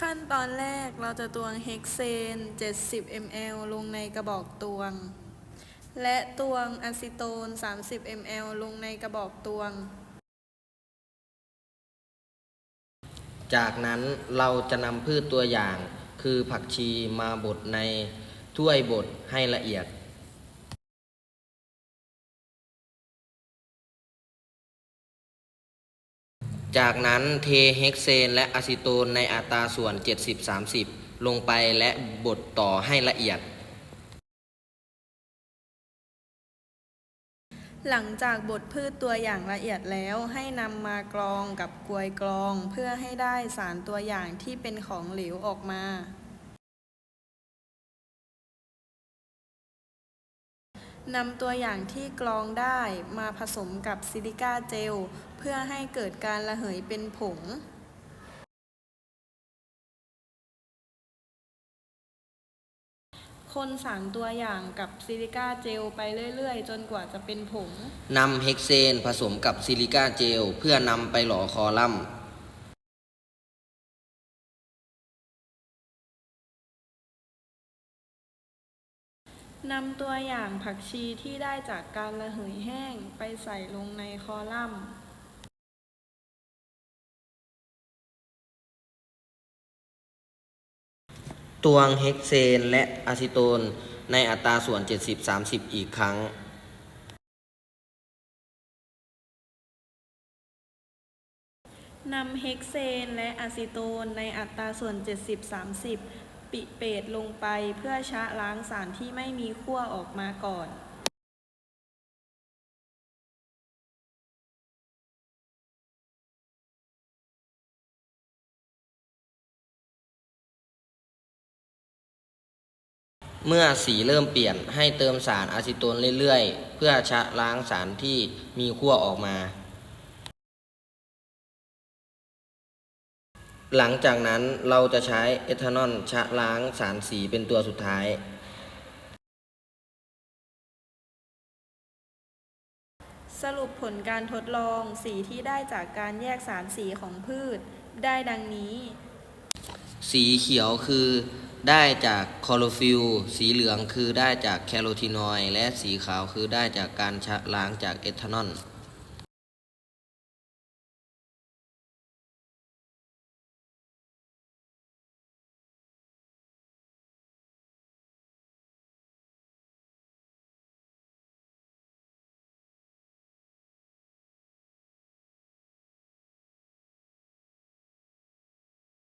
ขั้นตอนแรกเราจะตวงเฮกเซน 70 ml ลงในกระบอกตวง และตวงอะซิโตน 30 ml ลงในกระบอกตวง จากนั้นเราจะนำพืชตัวอย่างคือผักชีมาบดในถ้วยบดให้ละเอียด จากนั้นเทเฮกเซนและอะซิโตนในอัตราส่วน 70-30 ลงไปและบดต่อให้ละเอียด หลังจากบดพืชตัวอย่างละเอียดแล้วให้นำมากรองกับกลวยกรอง เพื่อให้ได้สารตัวอย่างที่เป็นของเหลวออกมา นำตัวอย่างที่กรองได้มาผสมกับซิลิก้าเจล เพื่อให้เกิดการระเหยเป็นผงคนสารตัวอย่างกับซิลิก้าเจลไปเรื่อย ๆ จนกว่าจะเป็นผง นำเฮกเซนผสมกับซิลิก้าเจล เพื่อนำไปหล่อคอลัมน์ นำตัวอย่างผักชีที่ได้จากการระเหยแห้งไปใส่ลงในคอลัมน์ตวงเฮกเซนและอะซิโตนในอัตราส่วน 70-30 อีกครั้ง นำเฮกเซนและอะซิโตนในอัตราส่วน 70-30 ปิเปตลงไปเพื่อชะล้างสารที่ไม่มีขั้วออกมาก่อนเมื่อสีเริ่มเปลี่ยนให้เติมสารอะซิโตนเรื่อยๆ เพื่อชะล้างสารที่มีขั้วออกมา หลังจากนั้นเราจะใช้เอทานอลชะล้างสารสีเป็นตัวสุดท้าย สรุปผลการทดลองสีที่ได้จากการแยกสารสีของพืช ได้ดังนี้ สีเขียวคือได้จากคลอโรฟิลล์สีเหลืองคือได้จากแคโรทีนอยด์และสีขาวคือได้จากการชะล้างจากเอทานอล